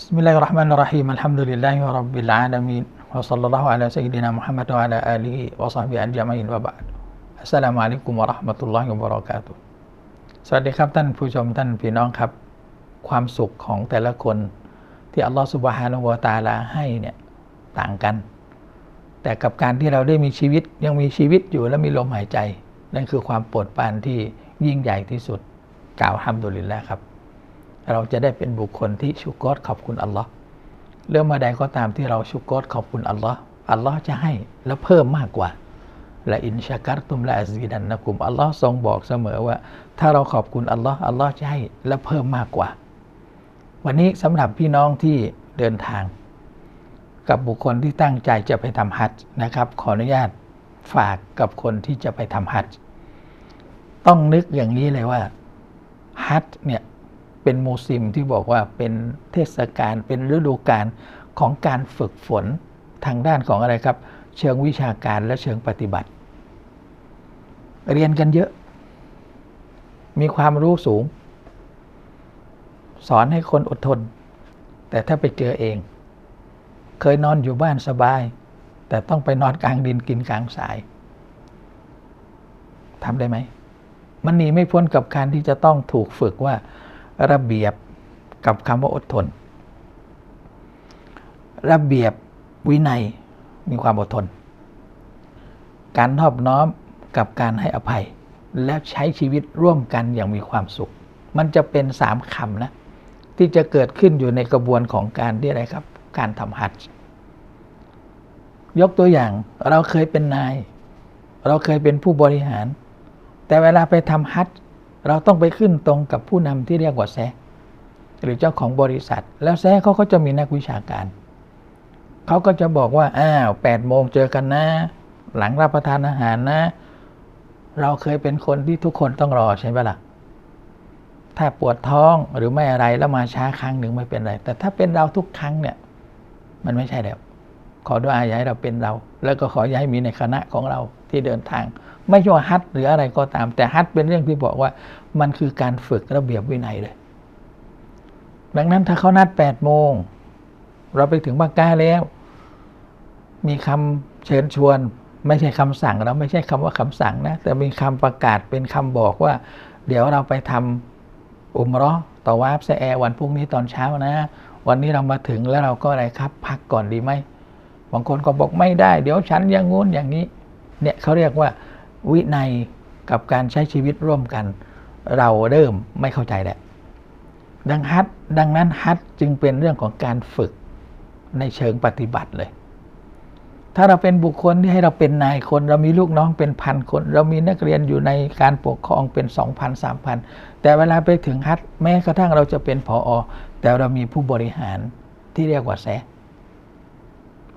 بسم الله الرحمن الرحيم الحمد لله رب العالمين وصلى الله على سيدنا محمد وعلى آله وصحبه أجمعين وبعد السلام عليكم ورحمة الله وبركاته สวัสดีครับท่านผู้ชมท่านพี่น้องครับ ความสุขของแต่ละคนที่อัลลอฮฺสุบฮานะฮูวะตะอาลาให้เนี่ยต่างกัน แต่กับการที่เราได้มีชีวิตยังมีชีวิตอยู่และมีลมหายใจ นั่นคือความโปรดปรานที่ยิ่งใหญ่ที่สุดกล่าวฮัมดุลิลละครับ เราจะได้เป็นบุคคลที่ชุกรขอบคุณอัลลอฮ์เรื่องมาใดก็ตามที่เราชุกรขอบคุณอัลลอฮ์อัลลอฮ์จะให้และเพิ่มมากกว่าและอินชากัรตุมละอัซีดันนะกุมอัลลอฮ์ทรงบอกเสมอว่า ถ้าเราขอบคุณอัลลอฮ์อัลลอฮ์จะให้และเพิ่มมากกว่า วันนี้สำหรับพี่น้องที่เดินทาง กับบุคคลที่ตั้งใจจะไปทำฮัจญ์นะครับ ขออนุญาตฝากกับคนที่จะไปทำฮัจญ์ต้องนึกอย่างนี้เลยว่าฮัจญ์เนี่ย เป็นโมซิมที่บอกว่าเป็นเทศกาลเป็นฤดูกาลของการฝึกฝนทางด้านของอะไรครับ เชิงวิชาการและเชิงปฏิบัติ เรียนกันเยอะ มีความรู้สูง สอนให้คนอดทน แต่ถ้าไปเจอเอง เคยนอนอยู่บ้านสบาย แต่ต้องไปนอนกลางดินกินกลางสายทำได้ไหมมันหนีไม่พ้นกับการที่จะต้องถูกฝึกว่า ระเบียบกับคำว่าอดทน ระเบียบวินัยมีความอดทน การนอบน้อมกับการให้อภัย และใช้ชีวิตร่วมกันอย่างมีความสุข มันจะเป็นสามคำนะ ที่จะเกิดขึ้นอยู่ในกระบวนของการที่อะไรครับ การทำฮัจญ์ยกตัวอย่างเราเคยเป็นนาย เราเคยเป็นผู้บริหาร แต่เวลาไปทำฮัจญ์ เราต้องไปขึ้นตรงกับผู้นำที่เรียกว่าแซหรือเจ้าของบริษัท แล้วแซเขาก็จะมีนักวิชาการ เขาก็จะบอกว่า อ้าวแปดโมงเจอกันนะ หลังรับประทานอาหารนะ เราเคยเป็นคนที่ทุกคนต้องรอใช่ไหมล่ะ ถ้าปวดท้องหรือไม่อะไรแล้วมาช้าครั้งหนึ่งไม่เป็นไร แต่ถ้าเป็นเราทุกครั้งเนี่ย มันไม่ใช่แล้ว ขอด้วยอาย้ายเราเป็นเรา แล้วก็ขอย้ายมีในคณะของเราที่เดินทาง ไม่ใช่ว่าฮัทหรืออะไรก็ตาม แต่ฮัทเป็นเรื่องที่บอกว่า มันคือการฝึกระเบียบวินัยเลย ดังนั้นถ้าเขานัดแปดโมง เราไปถึงบักก้าแล้ว มีคำเชิญชวน ไม่ใช่คำสั่งเราไม่ใช่คำว่าคำสั่งนะ แต่มีคำประกาศเป็นคำบอกว่า เดี๋ยวเราไปทำอุมรอต่อวาบแซแอวันพรุ่งนี้ตอนเช้านะ วันนี้เรามาถึงแล้วเราก็อะไรครับ พักก่อนดีไหม บางคนก็บอกไม่ได้ เดี๋ยวฉันอย่างงู้นอย่างนี้ เนี่ยเขาเรียกว่าวินัยกับการใช้ชีวิตร่วมกัน เราเริ่มไม่เข้าใจแหล้วดังฮัทดังนั้นฮัทจึงเป็นเรื่องของการฝึกในเชิงปฏิบัติเลย ถ้าเราเป็นบุคคลที่ให้เราเป็นนายคน เรามีลูกน้องเป็นพันคน เรามีนักเรียนอยู่ในการปกครองเป็นสองพันสามพันแต่เวลาไปถึงฮัทแม้กระทั่งเราจะเป็นผออแต่เรามีผู้บริหารที่เรียกว่าแซ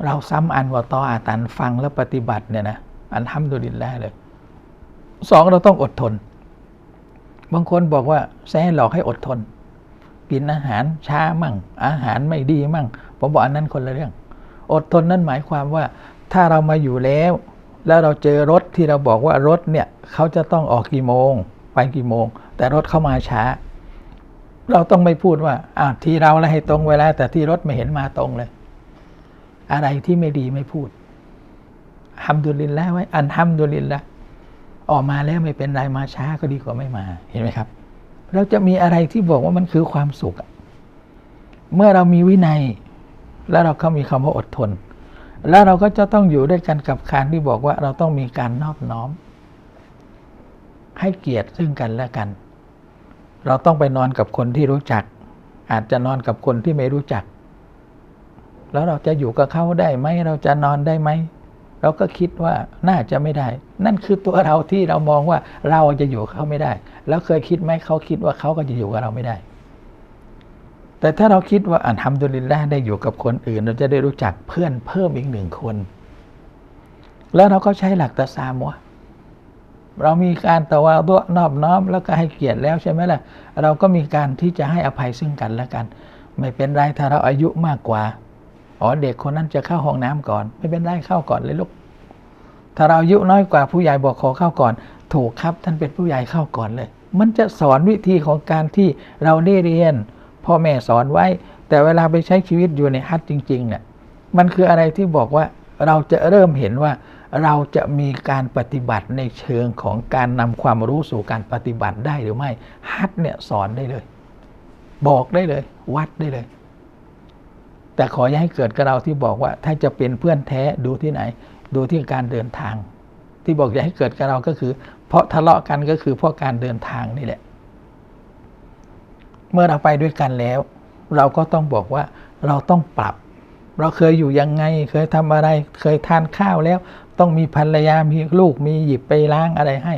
เราซ้ำอันวตออาตันฟังและปฏิบัติเนี่ยนะอันทำดุลินแล้วเลยสองเราต้องอดทน บางคนบอกว่าแซ่หลอกให้อดทน กินอาหารช้ามั่ง อาหารไม่ดีมั่ง ผมบอกอันนั้นคนละเรื่อง อดทนนั่นหมายความว่า ถ้าเรามาอยู่แล้ว แล้วเราเจอรถที่เราบอกว่ารถเนี่ยเขาจะต้องออกกี่โมง ไปกี่โมง แต่รถเข้ามาช้า เราต้องไม่พูดว่าอ้าวที่เราแล้วให้ตรงเวลาแต่ที่รถไม่เห็นมาตรงเลย อะไรที่ไม่ดีไม่พูดฮัมดุลินแล้วไว้อันฮัมดุลินละออกมาแล้วไม่เป็นไรมาช้าก็ดีกว่าไม่มาเห็นไหมครับ เราจะมีอะไรที่บอกว่ามันคือความสุข เมื่อเรามีวินัย แล้วเราก็มีคำว่าอดทน แล้วเราก็จะต้องอยู่ด้วยกันกับการที่บอกว่าเราต้องมีการนอบน้อม ให้เกียรติซึ่งกันและกัน เราต้องไปนอนกับคนที่รู้จัก อาจจะนอนกับคนที่ไม่รู้จัก แล้วเราจะอยู่กับเขาได้ไหมเราจะนอนได้ไหมเราก็คิดว่าน่าจะไม่ได้ นั่นคือตัวเราที่เรามองว่าเราจะอยู่เขาไม่ได้ แล้วเคยคิดไหมเขาคิดว่าเขาก็จะอยู่กับเราไม่ได้ แต่ถ้าเราคิดว่าอันทำดุลินแล้ได้อยู่กับคนอื่น เราจะได้รู้จักเพื่อนเพิ่มอีกหนึ่งคน แล้วเราก็ใช้หลักตะซามวะเรามีการตะวาตัวนอบน้อมแล้วก็ให้เกียรติแล้วใช่ไหมล่ะ เราก็มีการที่จะให้อภัยซึ่งกันและกัน ไม่เป็นไรถ้าเราอายุมากกว่า อ๋อเด็กคนนั้นจะเข้าห้องน้ำก่อน ไม่เป็นไรเข้าก่อนเลยลูก ถ้าเราอายุน้อยกว่าผู้ใหญ่บอกขอเข้าก่อน ถูกครับท่านเป็นผู้ใหญ่เข้าก่อนเลย มันจะสอนวิธีของการที่เราได้เรียนพ่อแม่สอนไว้ แต่เวลาไปใช้ชีวิตอยู่ในฮัทจริงๆเนี่ยมันคืออะไรที่บอกว่าเราจะเริ่มเห็นว่าเราจะมีการปฏิบัติในเชิงของการนำความรู้สู่การปฏิบัติได้หรือไม่ฮัทเนี่ยสอนได้เลย บอกได้เลย วัดได้เลย แต่ขออย่าให้เกิดกับเราที่บอกว่า ถ้าจะเป็นเพื่อนแท้ดูที่ไหน ดูที่การเดินทาง ที่บอกอย่าให้เกิดกับเราก็คือ เพราะทะเลาะกันก็คือเพราะการเดินทางนี่แหละ เมื่อเราไปด้วยกันแล้ว เราก็ต้องบอกว่าเราต้องปรับ เราเคยอยู่ยังไง เคยทำอะไร เคยทานข้าวแล้ว ต้องมีภรรยามีลูกมีหยิบไปล้างอะไรให้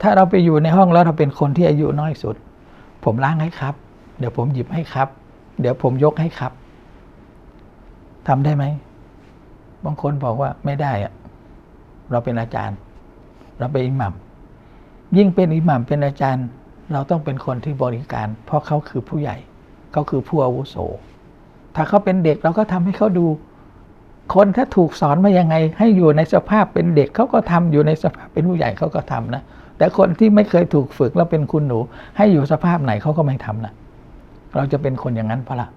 ถ้าเราไปอยู่ในห้องแล้วเราเป็นคนที่อายุน้อยสุด ผมล้างให้ครับ เดี๋ยวผมหยิบให้ครับ เดี๋ยวผมยกให้ครับ ทำได้ไหมบางคนบอกว่าไม่ได้อะเราเป็นอาจารย์ เราเป็นอิหมัมยิ่งเป็นอิหมัมเป็นอาจารย์ เราต้องเป็นคนที่บริการ เพราะเขาคือผู้ใหญ่เขาคือผู้อาวุโส ถ้าเขาเป็นเด็กเราก็ทำให้เขาดู คนถ้าถูกสอนมายังไง ให้อยู่ในสภาพเป็นเด็กเขาก็ทำอยู่ในสภาพเป็นผู้ใหญ่เขาก็ทำนะแต่คนที่ไม่เคยถูกฝึกแล้วเป็นคุณหนู ให้อยู่สภาพไหนเขาก็ไม่ทำนะเราจะเป็นคนอย่างนั้นเพราะละ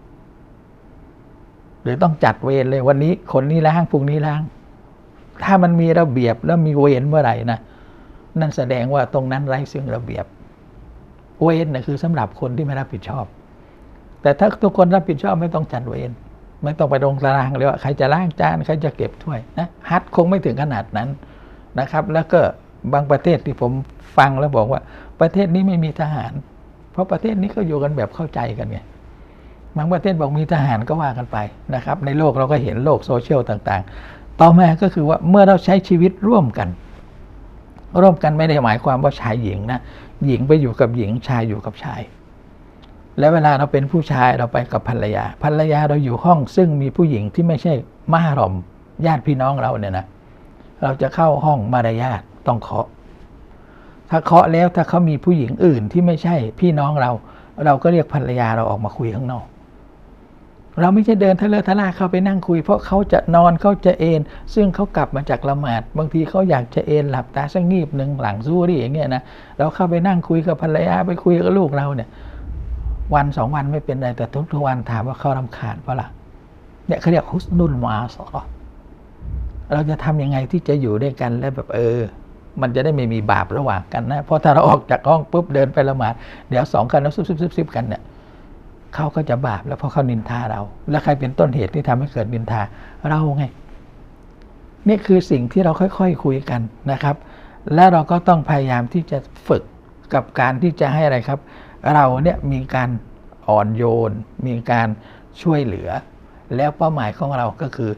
หรือต้องจัดเวรเลยวันนี้คนนี้ล้างพรุ่งนี้ล้าง ถ้ามันมีระเบียบแล้วมีเวรเมื่อไหร่นะนั่นแสดงว่าตรงนั้นไร้ซึ่งระเบียบ เวรนะคือสำหรับคนที่ไม่รับผิดชอบ แต่ถ้าทุกคนรับผิดชอบไม่ต้องจัดเวรไม่ต้องไปลงตารางเลยว่าใครจะล้างจานใครจะเก็บถ้วยนะฮัทคงไม่ถึงขนาดนั้นนะครับ แล้วก็บางประเทศที่ผมฟังแล้วบอกว่า ประเทศนี้ไม่มีทหาร เพราะประเทศนี้ก็อยู่กันแบบเข้าใจกันไง บางประเทศบอกมีทหารก็ว่ากันไปนะครับ ในโลกเราก็เห็นโลกโซเชียลต่างๆ ต่อมาก็คือว่าเมื่อเราใช้ชีวิตร่วมกัน ร่วมกันไม่ได้หมายความว่าชายหญิงนะหญิงไปอยู่กับหญิงชายอยู่กับชาย แล้วเวลาเราเป็นผู้ชายเราไปกับภรรยา ภรรยาเราอยู่ห้องซึ่งมีผู้หญิงที่ไม่ใช่มารอมญาติพี่น้องเราเนี่ยนะเราจะเข้าห้องมารยาทต้องเคาะ ถ้าเคาะแล้วถ้าเขามีผู้หญิงอื่นที่ไม่ใช่พี่น้องเรา เราก็เรียกภรรยาเราออกมาคุยข้างนอก เราไม่ใช่เดินทะเลทะลาเข้าไปนั่งคุย เพราะเขาจะนอนเขาจะเอน ซึ่งเขากลับมาจากละหมาด บางทีเขาอยากจะเอนหลับตาสักงีบหนึ่งหลังซูรี่อย่างเงี้ยนะเราเข้าไปนั่งคุยกับภรรยาไปคุยกับลูกเราเนี่ย วันสองวันไม่เป็นไรแต่ทุกทุกวันถามว่าเขารำคาญเปล่าเนี่ยเขาเรียกฮุสนุนมาสอเราจะทำยังไงที่จะอยู่ด้วยกันแล้วแบบเออ มันจะได้ไม่มีบาประหว่างกันนะเพราะถ้าเราออกจากห้องปุ๊บเดินไปละหมาดเดี๋ยวสองกันแล้วซุบซิบซิบซิบกันเนี่ย เขาก็จะบาปแล้วเพราะเขานินทาเรา แล้วใครเป็นต้นเหตุที่ทำให้เกิดนินทาเราไงนี่คือสิ่งที่เราค่อยๆคคุยกันนะครับ และเราก็ต้องพยายามที่จะฝึกกับการที่จะให้อะไรครับ เราเนี่ยมีการอ่อนโยน มีการช่วยเหลือ แล้วเป้าหมายของเราก็คือ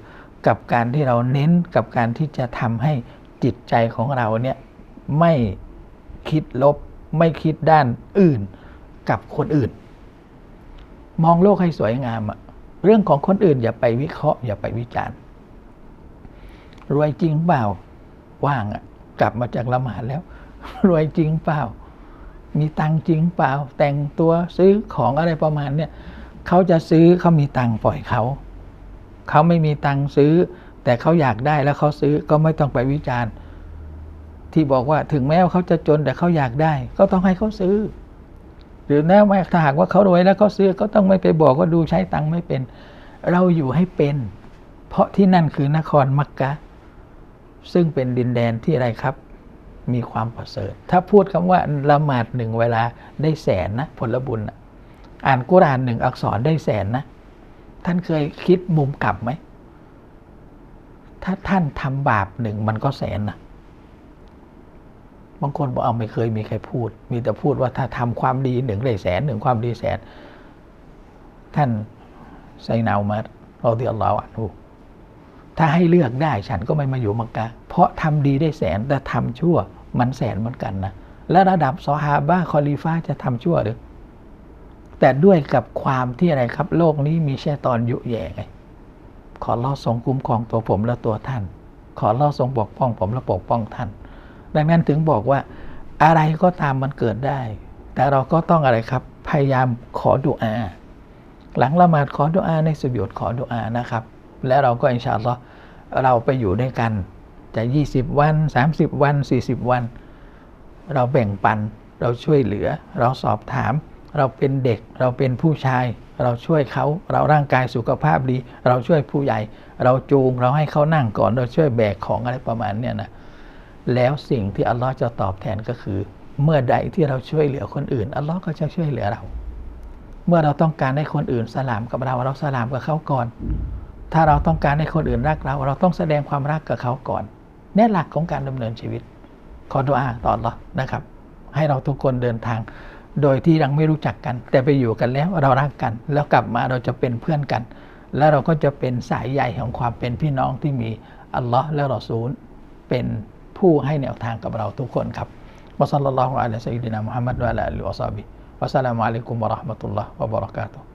กับการที่เราเน้นกับการที่จะทำให้จิตใจของเราเนี่ยไม่คิดลบ ไม่คิดด้านอื่นกับคนอื่น มองโลกให้สวยงามอะเรื่องของคนอื่นอย่าไปวิเคราะห์อย่าไปวิจารณ์รวยจริงเปล่าว่างอะกลับมาจากละหมาดแล้ว รวยจริงเปล่า มีตังจริงเปล่า แต่งตัวซื้อของอะไรประมาณเนี่ยเขาจะซื้อเขามีตังปล่อยเขาเขาไม่มีตังซื้อ แต่เขาอยากได้แล้วเขาซื้อก็ไม่ต้องไปวิจารณ์ ที่บอกว่าถึงแม้ว่าเขาจะจนแต่เขาอยากได้ ก็ต้องให้เขาซื้อ หรือแม้ว่าถ้าหากว่าเขารวยแล้วเขาซื้อก็ต้องไม่ไปบอกว่าดูใช้ตังค์ไม่เป็น เราอยู่ให้เป็น เพราะที่นั่นคือนครมักกะ ซึ่งเป็นดินแดนที่อะไรครับ มีความประเสริฐ ถ้าพูดคำว่าละหมาดหนึ่งเวลาได้แสนนะ ผลบุญนะอ่านกุรานหนึ่งอักษรได้แสนนะ ท่านเคยคิดมุมกลับไหมถ้าท่านทำบาปหนึ่งมันก็แสนนะ บางคนบอกเอาไม่เคยมีใครพูด มีแต่พูดว่าถ้าทำความดีหนึ่งได้แสนหนึ่งความดีแสน ท่านไซนาอุมัดเราเดียร์เราอ่านหูถ้าให้เลือกได้ฉันก็ไม่มาอยู่มักกะ เพราะทำดีได้แสนแต่ทำชั่ว มันแสนเหมือนกันนะและระดับซอฮาบะคอลีฟ้าจะทำชั่วหรือแต่ด้วยกับความที่อะไรครับ โลกนี้มีแช่ตอนยุแย่ไงขอรอดทรงคุ้มครองตัวผมและตัวท่าน ขอรอดทรงปกป้องผมและปกป้องท่าน ดังนั้นถึงบอกว่าอะไรก็ตามมันเกิดได้ แต่เราก็ต้องอะไรครับ พยายามขอดุอา หลังละหมาดขอดุอาในสุบยดขอดุอานะครับ และเราก็อินชาอัลลอฮ์เราไปอยู่ด้วยกัน จะ 20 วัน 30 วัน 40 วัน เราแบ่งปัน เราช่วยเหลือ เราสอบถาม เราเป็นเด็ก เราเป็นผู้ชาย เราช่วยเขา เราร่างกายสุขภาพดี เราช่วยผู้ใหญ่ เราจูง เราให้เขานั่งก่อน เราช่วยแบกของอะไรประมาณเนี้ยนะ แล้วสิ่งที่อัลลอฮ์จะตอบแทนก็คือ เมื่อใดที่เราช่วยเหลือคนอื่น อัลลอฮ์ก็จะช่วยเหลือเรา เมื่อเราต้องการให้คนอื่นสลามกับเรา เราสลามกับเขาก่อน ถ้าเราต้องการให้คนอื่นรักเรา เราต้องแสดงความรักกับเขาก่อนเนี่หลักของการดำเนินชีวิต ขอดุอาต่ออัลลอนะครับ ให้เราทุกคนเดินทาง โดยที่ยังไม่รู้จักกัน แต่ไปอยู่กันแล้วเรารักกัน แล้วกลับมาเราจะเป็นเพื่อนกัน แล้วเราก็จะเป็นสายใยของความเป็นพี่น้องที่มีอัลลอฮ์และรอซูลเป็น ผู้ให้แนวทางกับเราทุกคนครับวะซัลลัลลอฮุอะลัยฮิวะซัลลัมมุฮัมมัดวะลาอาลิฮิวะซาบิวะสสลามุอะลัยกุมวะเราะห์มะตุลลอฮ์วะบะเราะกาตุฮ์